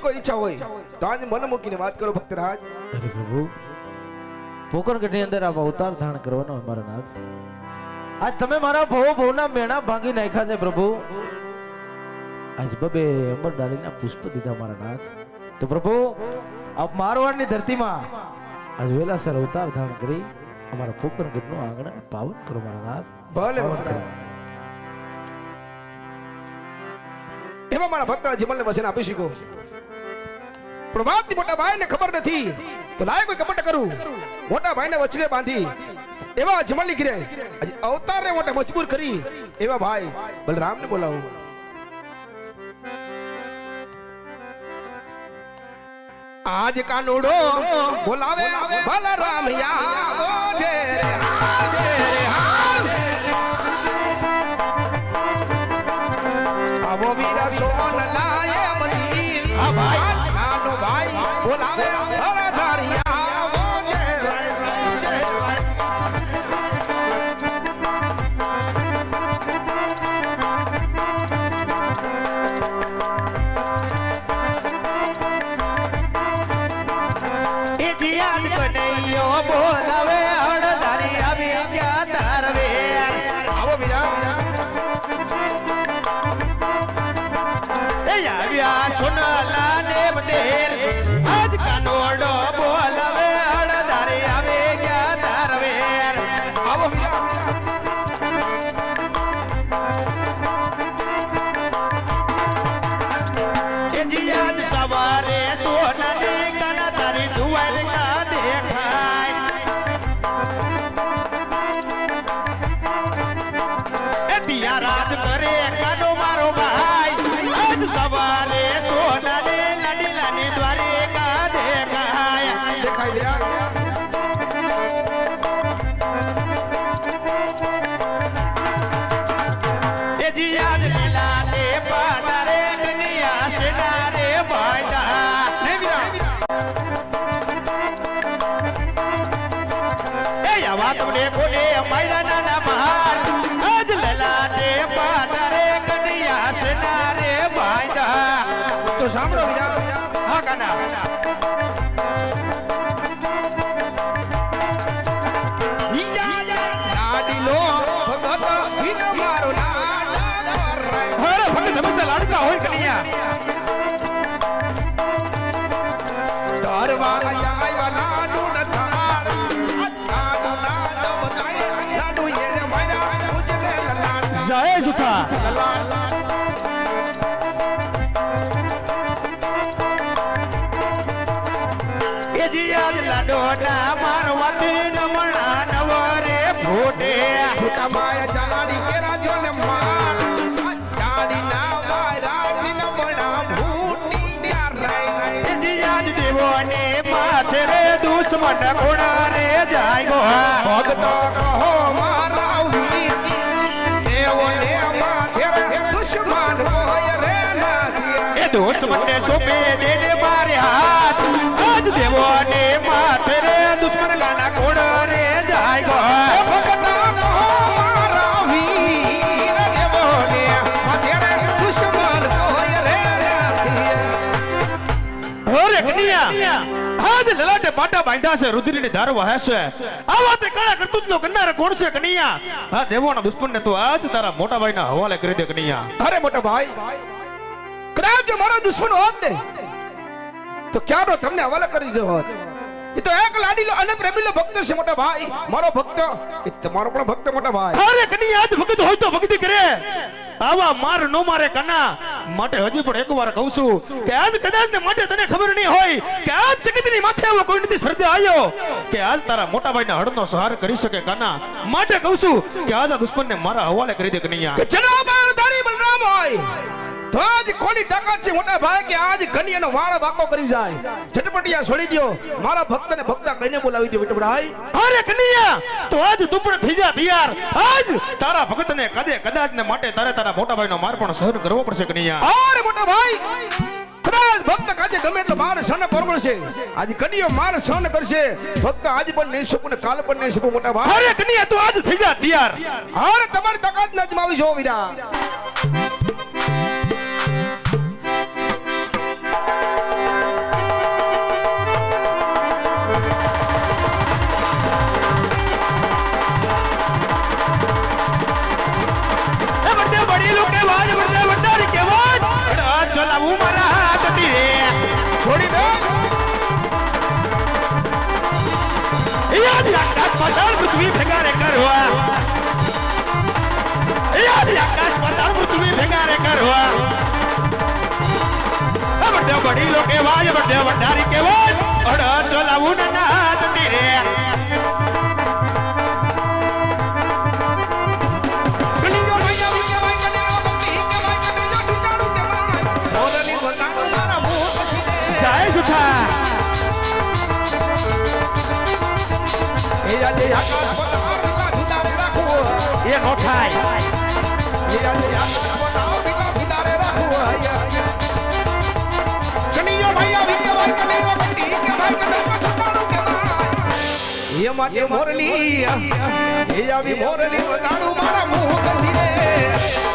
હજી કોઈ ઈચ્છા હોય તો આજે મન મૂકીને વાત કરો ભક્તરાજ. અરે પ્રભુ પોકરગઢની અંદર આપ અવતાર ધારણ કરવાનો મારા નાથ. આજ તમે મારા ભવ ભવના મેણા ભાંગી નાખ્યા છે પ્રભુ. આજ બબે અમર ડાલીના પુષ્પ દીધા મારા નાથ. તો પ્રભુ આપ મારવાડની ધરતીમાં આજ વેલાસર અવતાર ધારણ કરી અમારા પોકરગઢનું આંગણ પાવન કરો મારા નાથ. ભલે મહારાજ એવા મારા ભક્ત જીવનને વચન આપી શીખો. પણ વાતની મોટા ભાઈને ખબર નથી. તો લાય કોઈ કપટ કરું. મોટા ભાઈને વચરે બાંધી. એવા અજમલ ગીરે આજે અવતારને મોટા મજબૂર કરી. એવા ભાઈ બલરામને બોલાવો. આજ કાનુડો બોલાવે બલરામ યાદો જે રે હાજે તો સાંભળો હા કાના લાડકા હોય કન્યા તારવાળા આવ્યા લાડુ ન થાળ. લાડુ નાદ બતાય. લાડુ એને માર્યા. ઉજળે લલાટ. જય સુથા લાડોના મારવાથી નમણા નવરે ફૂટે ફૂટામાય જાડી કેરા જોને માર. જાડી ના માર્યા જીન બના ભૂટી ન્યા રાય. એ જીયાદ દેવોને માથે રે દુશ્મન કોણા રે જાય ગોહા ભક્તો કહો મારા વીર. દેવોને માથે રે દુશ્મન હોય રે નથી. એ દુશ્મનને સોંપે દેને મારે હાથ આજ દેવોને માથે રે દુશ્મન ગાના કોણ રે જાય ગો કહો મારા વીર. દેવોને માથે રે દુશ્મન હોય રે નથી. અરે આજ લલાટે પાટા બાંધ્યા છે રુદ્રની ધાર વહે છે આવા તે કાળા કરતૂત નો કરનાર કોણ છે કન્યા આ દેવોના દુશ્મન ને તું આજ તારા મોટા ભાઈના હવાલે કરી દે કન્યા અરે મોટા ભાઈ કદાચ મારો દુશ્મન હોત ને તો ક્યાંનો તમને હવાલે કરી દીધો હોત એ તો એક લાડીલો અને પ્રેમીલો ભક્ત છે મોટા ભાઈ. મારો ભક્ત એ તમારો પણ ભક્ત મોટા ભાઈ. અરે કની આજ ભક્ત હોય તો ભક્તિ કરે. આવા માર નો મારે કના. માટે હજી પણ એકવાર કહું છું કે આજ કદાચ ને માટે તને ખબર નહીં હોય કે આજ જગતની માથે આવો કોઈ નથી સરદે આવ્યો કે આજ તારા મોટા ભાઈના હળનો સહાર કરી શકે કાના. માટે કહું છું કે આજ આ દુશ્મનને મારા હવાલે કરી દે કનૈયા. કે જનાબ તારી બલરામ હોય. તો આજ કોની તાકાત છે? મોટા ભાઈ કે આજ કન્યાનો વાળ વાકો કરી જાય. ઝટપટિયા છોડી દ્યો. મારા ભક્તને ભક્તા કહીને બોલાવી દો બેટા ભાઈ. અરે કનિયા તો આજ તું પણ થઈ જા તૈયાર આજ તારા ભક્તને કદે કદાચ ને માટે તારે તારા મોટા ભાઈનો માર પણ સહન કરવો પડશે કનિયા. અરે મોટા ભાઈ કદાચ ભક્ત કાજે ગમે એટલો માર સહન કરવો પડશે. આજે કનિયો માર સહન કરશે. ભક્ત આજ પણ નહીં શકું ને કાલ પણ નહીં શકું મોટા ભાઈ. અરે કનિયા તું આજ થઈ જા તૈયાર અરે તમારી તાકાત ન અજમાવી જો વીરા. કરવા આકાશ પતાળ પૃથ્વી ભેગારે કરવા બધા વડીલો કહેવાય બધા વડારી કહેવાય અડ ચલાવું ના જતી રે સુથા એ આજે નો થાય એ માટે મોરલી એ આવી મોરલી વગાડું મારા મોહ પછી રે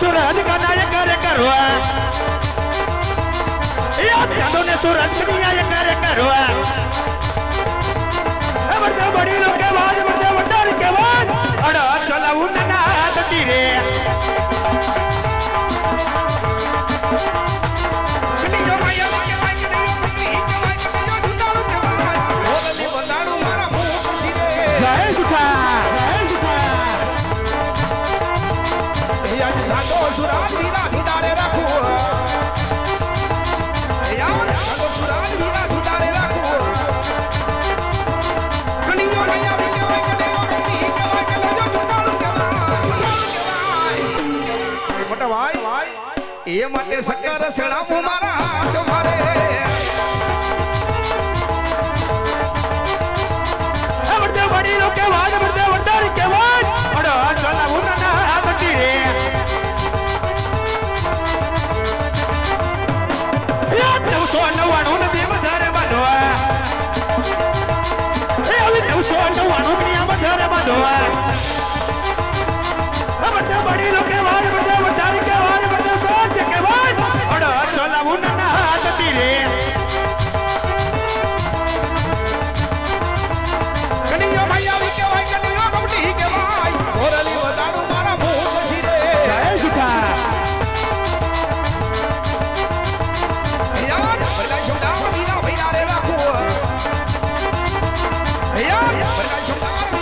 સૂરજ કનાય કરે કરવા ચાંદો ને સૂરજ કનાય કરે કરવા એ બધા વડીલો કે વાજ બધા વડારી કે વાજ અડ ચલાવું ના રે. એ માટે સકર સડાવું મારા હાથ મારે. બધા વડીલો કે બધા યાર ભલા છોડા વીરા ભૈરા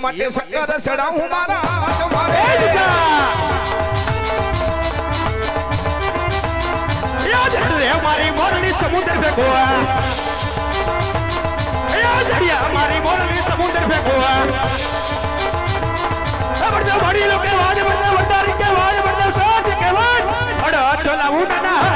માટે સકર સડાવું મારા હાથ મારે યાદ રે મારી મોરલી સમુદ્ર ભેગોવા યાદ દરિયા મારી મોરલી સમુદ્ર ભેગોવા એ બધા વડીલો કે વાજ બધા વધારી કે વાજ બધા સાચ કે વાજ અડ ચલાવું ના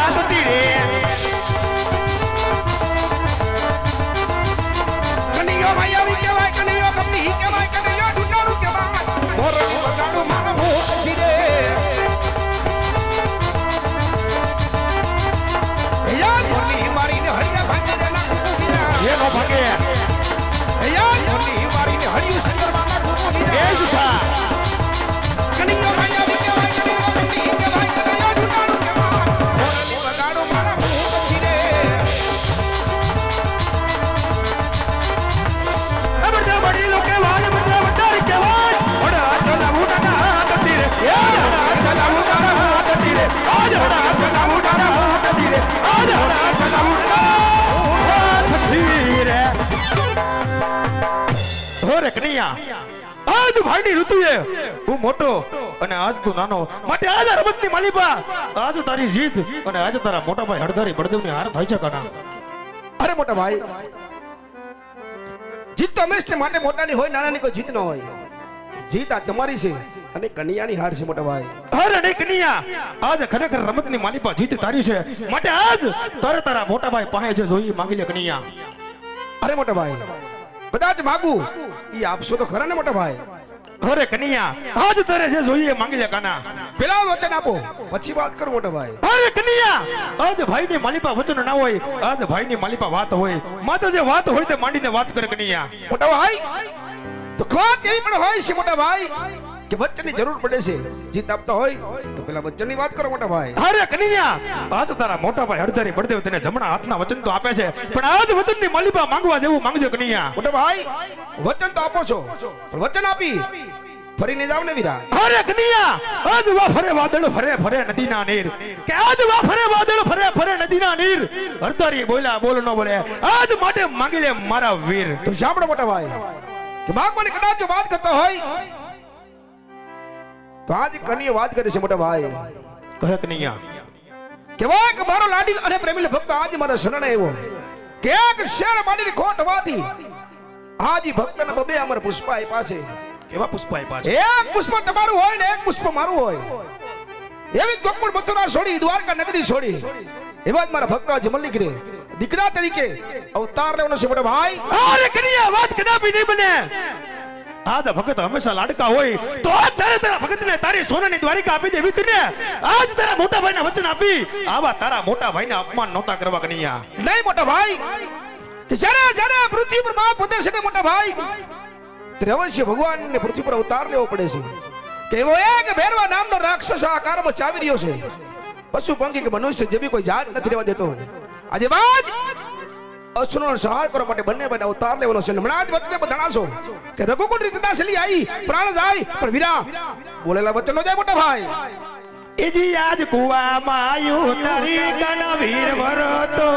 કનૈયા. આજ ભાઈની ઋતુએ હું મોટો અને આજ તું નાનો. માટે આજ આ રમતની માલિપા. આજ તારી જીત અને આજ તારા મોટા ભાઈ હળધારી બળદેવની હાર થાય છે કના અરે મોટા ભાઈ જીત તો હંમેશને માટે મોટાની હોય નાનાની કોઈ જીત ન હોય. જીત આ તમારી છે અને કન્યાની હાર છે મોટા ભાઈ. અરે નહીં કનિયા. આજ ખરેખર રમતની માલિપા જીત તારી છે. માટે આજ તારે તારા મોટા ભાઈ પાસે જે જોઈએ માંગી લે કનિયા. અરે મોટા ભાઈ કદાચ માગું. એ આપશો તો ખરા ને મોટા ભાઈ? ખરે કનૈયા આજ તારે જે જોઈએ માંગી લે કાના. પેલા વચન આપો. પછી વાત કરું મોટા ભાઈ. અરે કનૈયા આજ ભાઈની માલિપા વચન ના હોય આજ ભાઈની માલિપા વાત હોય. માત્ર જે વાત હોય તે માંડીને વાત કરે કનૈયા. મોટા ભાઈ તો વાત એવી પણ હોય છે મોટા ભાઈ કે વચનની જરૂર પડે છે. જીત આપતા હોય તો પેલા વચનની વાત કરો મોટા ભાઈ. અરે કનૈયા આજ તારા મોટા ભાઈ હરધારી બળદેવ તને જમણા હાથના વચન તો આપે છે. પણ આજ વચનની માલિપા માંગવા જેવું માંગજો કનૈયા. મોટા ભાઈ વચન તો આપો છો પણ વચન આપી. ફરીને જાવ ને વીરા અરે કનૈયા આજ વા ફરે વાદળ ફરે ફરે નદીના નીર. કે આજ વા ફરે વાદળ ફરે ફરે નદીના નીર. હરધારી બોલ્યા બોલ ન બોલે. આજ માટે માંગી લે મારા વીર. તો સાંભળો મોટા ભાઈ કે માગવાની કદાચ વાત કરતો હોય તો આજ કનીએ વાત કરે છે મોટા ભાઈ. કહે કનિયા કેવાય કે મારો લાડીલ અને પ્રેમીલ ભક્ત આજ મારા શરણે આવ્યો. કે એક શેર માંડીની ખોટ વાતી. આજ ભક્ત ભક્તને બબે અમર પુષ્પ આપ્યા છે. કેવા પુષ્પા આપ્યા છે? એક પુષ્પ તમારું હોય ને એક પુષ્પ મારું હોય. એવી ગોકુળ મથુરા છોડી દ્વારકા નગરી છોડી. એવા જ મારા ભક્ત જમલ નીકળે દીકરા તરીકે અવતાર લેવાનો છે મોટા ભાઈ. અરે કનિયા વાત કદાપી નહીં બને. આજ ભગત હંમેશા લાડકા હોય, તો તારે તારા ભગતને તારી સોનાની દ્વારિકા આપી દેવી ને આજ તારા મોટા ભાઈને વચન આપી. આવા તારા મોટા ભાઈને અપમાન નહોતા કરવા કનિયા નહીં મોટા ભાઈ. કે જ્યારે જ્યારે પૃથ્વી પર બાપ પોતે છે મોટા ભાઈ, ત્રેવંશી ભગવાનને પૃથ્વી પર અવતાર લેવો પડે છે. કે એવો એક ભેરવા નામનો રાક્ષસ આ કારમાં ચાવી રહ્યો છે. પશુ પંખી કે મનુષ્ય જે બી કોઈ જાત નથી રહેવા દેતો આજે બાજ અસુરનો સહાય કરવા માટે બંને બંને અવતાર લેવાનો છે. હમણાં જ વચને બધાણાશો કે રઘુકુળ રીતના સલી આવી પ્રાણ જાય, પણ વીરા બોલેલા વચનો જાય મોટા ભાઈ. એજી આજ કુવામાં આયુ તારી કન વીર વરતો